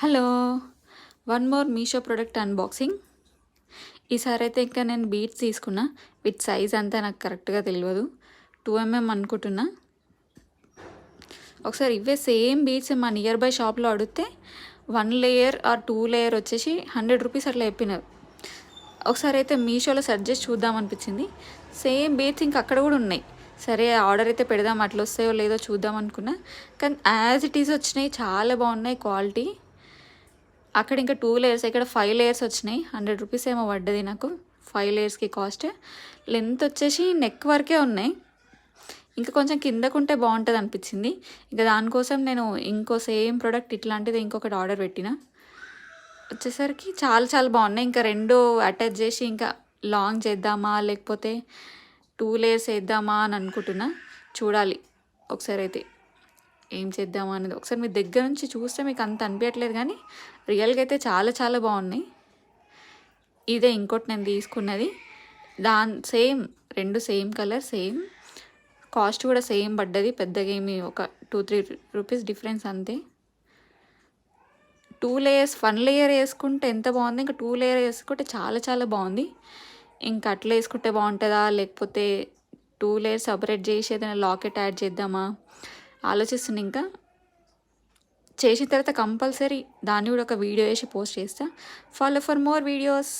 Hello. One more Meesho product unboxing ఈసారి అయితే ఇంకా నేను బీట్స్ తీసుకున్నా. విత్ సైజ్ అంతా నాకు కరెక్ట్గా తెలియదు టూ ఎంఎం అనుకుంటున్నా. ఒకసారి ఇవే సేమ్ బీట్స్ మా నియర్ బై షాప్లో అడిగితే one layer or two layer వచ్చేసి హండ్రెడ్ రూపీస్ అట్లా చెప్పినారు. ఒకసారి అయితే మీషోలో సెర్చ్ చేసి చూద్దాం అనిపించింది. సేమ్ బీట్స్ ఇంకా అక్కడ కూడా ఉన్నాయి. సరే ఆర్డర్ అయితే పెడదాం అట్లా వస్తాయో లేదో చూద్దాం అనుకున్నా. కానీ యాజ్ ఇట్ ఈస్ వచ్చినాయి చాలా బాగున్నాయి క్వాలిటీ అక్కడ ఇంకా టూ లేయర్స్ ఇక్కడ ఫైవ్ లేయర్స్ వచ్చినాయి. హండ్రెడ్ రూపీస్ ఏమో పడ్డది నాకు. ఫైవ్ లేయర్స్కి కాస్ట్ లెంత్ వచ్చేసి నెక్ వరకే ఉన్నాయి. ఇంకా కొంచెం కిందకుంటే బాగుంటుంది అనిపించింది. ఇంకా దానికోసం నేను ఇంకో సేమ్ ప్రోడక్ట్ ఇట్లాంటిది ఇంకొకటి ఆర్డర్ పెట్టిన. వచ్చేసరికి చాలా చాలా బాగున్నాయి. ఇంకా రెండు అటాచ్ చేసి ఇంకా లాంగ్ చేద్దామా లేకపోతే టూ లేయర్స్ వేద్దామా అని అనుకుంటున్నా. చూడాలి. ఒకసారి అయితే. ఏం చేద్దామా అనేది ఒకసారి మీ దగ్గర నుంచి చూస్తే మీకు అంత అనిపించట్లేదు కానీ రియల్గా అయితే చాలా చాలా బాగున్నాయి. ఇదే ఇంకోటి నేను తీసుకున్నది. దాని సేమ్ రెండు సేమ్ కలర్ సేమ్. కాస్ట్ కూడా సేమ్ పడ్డది. పెద్దగా ఏమి ఒక టూ త్రీ రూపీస్ డిఫరెన్స్ అంతే. టూ లేయర్స్ వన్ లేయర్ వేసుకుంటే ఎంత బాగుంది? ఇంకా టూ లేయర్ వేసుకుంటే చాలా చాలా బాగుంది. ఇంకా అట్లా వేసుకుంటే బాగుంటుందా? లేకపోతే టూ లేయర్స్ సపరేట్ చేసి ఏదైనా లాకెట్ యాడ్ చేద్దామా? ఆలోచిస్తున్నా ఇంకా. చేసిన తర్వాత కంపల్సరీ దాన్ని కూడా ఒక వీడియో వేసి పోస్ట్ చేస్తా. Follow for more videos